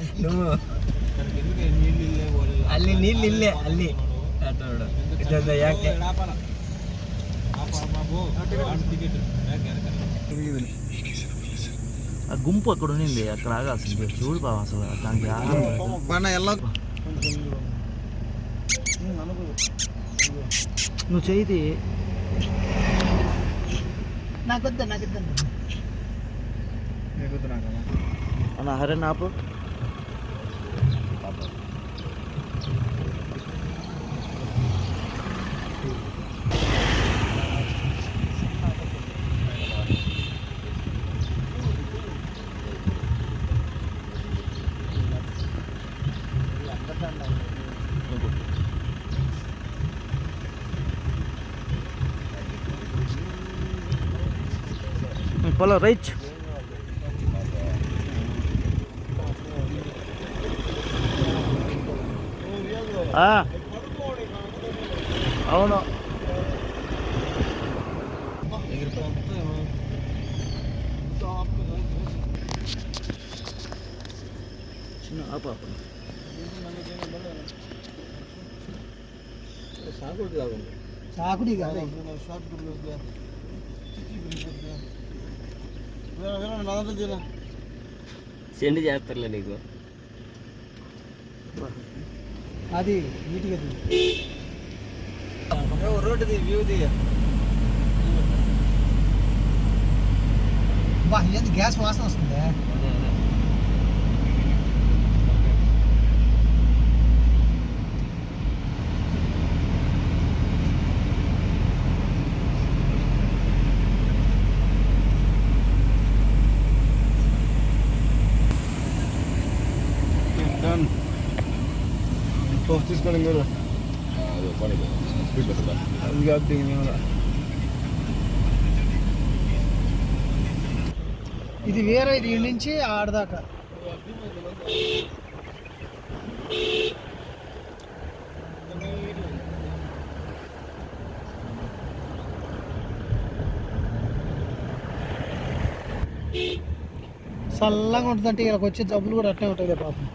నువ్వు ಅಲ್ಲಿ ನೀಲ್ ಇಲ್ಲೇ ಅಲ್ಲಿ ಆಟ ನೋಡು ಇದೊಂದು ಯಾಕೆ ఆ గుంపు అక్కడ ఉండింది అక్కడ ఆగాల్సింది చూడు బావ అసలు దానికి ఆహారం లేదు. ಬಣ್ಣ ಎಲ್ಲ నువ్వు చేయి నాకొద్దా నాకొద్దా అన్న హరే నాపు పొలం రైట్ ఆ. అవును చిన్న ఆపు ఆపు. సాకుడి కాదు సెండ్ చేస్తారులే నీకు. అది నీట్గా రోడ్డుది వ్యూది బా ఏంది గ్యాస్ వాసన వస్తుంది? తీసుకోండి మీరు అది దిగి ఇది వేరే ఇది ఈడ నుంచి ఆడదాకా. చల్లగా ఉంటుందంటే ఇక్కడికి వచ్చే జబ్బులు కూడా అట్నే ఉంటుంది పాపం.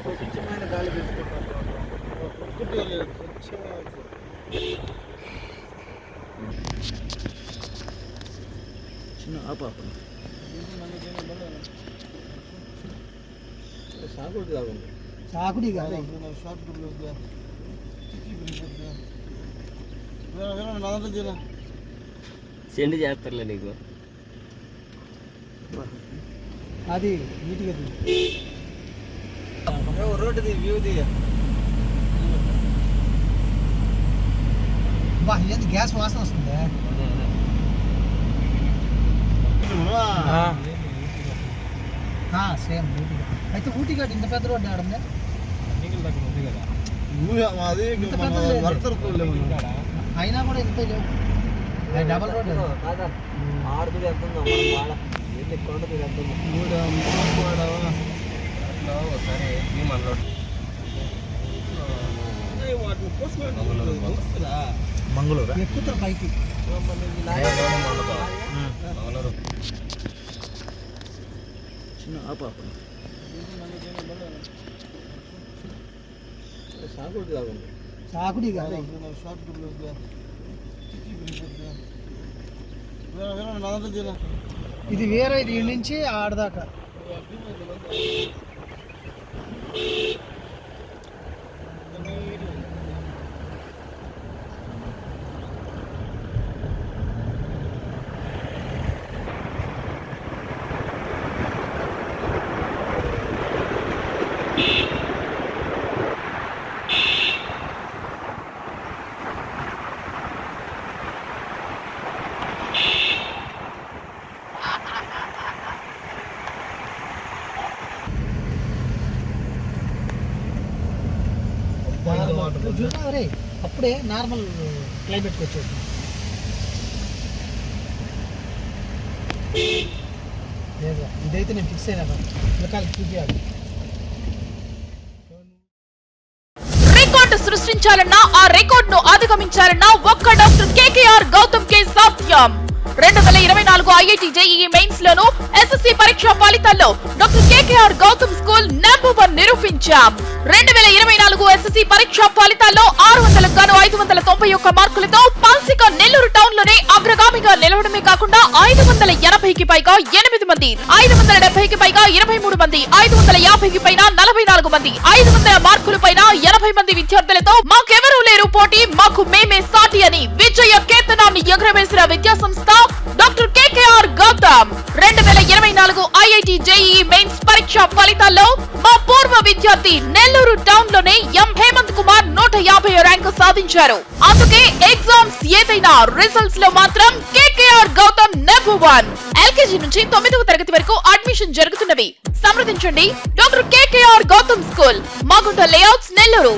స్వచ్ఛమైన గాలి తీసుకుంటాం చిన్న ఆపాప సాగుడి కావాలి సాగుడి కాదు షార్ట్ గుడ్లు సెండ్ చేస్తారులే నీకు. అది నీట్గా రోడ్డుది వ్యూది. బా ఏంది గ్యాస్ వాసన వస్తుంది? సేమ్ ఊటీగా అయితే ఊటీ గడ్డ ఇంత పెద్ద రోడ్డు. వరసలు అయినా కూడా ఇంత లేవు. డబల్ రోడ్ ఆడుతుంది ఎంత కొండది ఎంత సరే ఈ మనలో మంగళూరు ఎక్కుతారు పైకి. చిన్న ఆపు ఆపు. సాకుడి కాదు. ఇది వేరే ఇది ఈడ నుంచి ఆడదాకా. చూసినా అప్పుడే నార్మల్ క్లైమేట్కి వచ్చేది లేదు ఇదైతే నేను ఫిక్స్ అయినా పిల్లకాయలు చూపించాలి రికార్డు సృష్టించాలన్నా ఆ రికార్డ్ను అధిగమించాలన్నా ఒక్క డాక్టర్ కేకేఆర్ గౌతమ్ కే సాధ్యం రెండు వేల ఇరవై నాలుగు ఐఐటి జేఈఈ మెయిన్స్ లోను ఎస్ఎస్సి పరీక్ష ఫలితాల్లో doctor KKR Gautam school number one నిరూపించాం. రెండు వేల ఇరవై నాలుగు ఎస్ఎస్సి పరీక్ష ఫలితాల్లో ఆరు వందలకు గాను ఐదు వందల తొంభై ఒక్క మార్కులతో పాల్సిక నెల్లూరు టౌన్లోనే అగ్రగామిగా నిలవడమే కాకుండా ఐదు వందల ఎనభైకి పైగా ఎనిమిది మంది ఐదు వందల డెబ్బైకి పైగా ఇరవై మూడు మంది ఐదు వందల యాభైకి పైన నలభై నాలుగు మంది ఐదు వందల మార్కుల పైన ఎనభై మంది విద్యార్థులతో మాకెవరూ లేరు పోటీ మాకు మేమే సాటి అని విజయ కేతనాన్ని ఎగురవేసిన విద్యా సంస్థ డాక్టర్ కేకేఆర్ గౌతమ్. రెండు వేల ఇరవై నాలుగు ఐఐటి జేఈ మెయిన్స్ పరీక్ష ఫలితాల్లో మా పూర్వ విద్యార్థి నెల్లూరు టౌన్లోనే ఎం హేమంత్ కుమార్ నూట యాభై ర్యాంకు సాధించారు. అందుకే ఎగ్జామ్స్ ఏదైనా రిజల్ట్స్లో మాత్రం KKR Gautam number one. LKG నుంచి తొమ్మిదవ తరగతి వరకు అడ్మిషన్ జరుగుతున్నవి. సంప్రదించండి. Doctor KKR Gautam school Magunta layouts Nellore.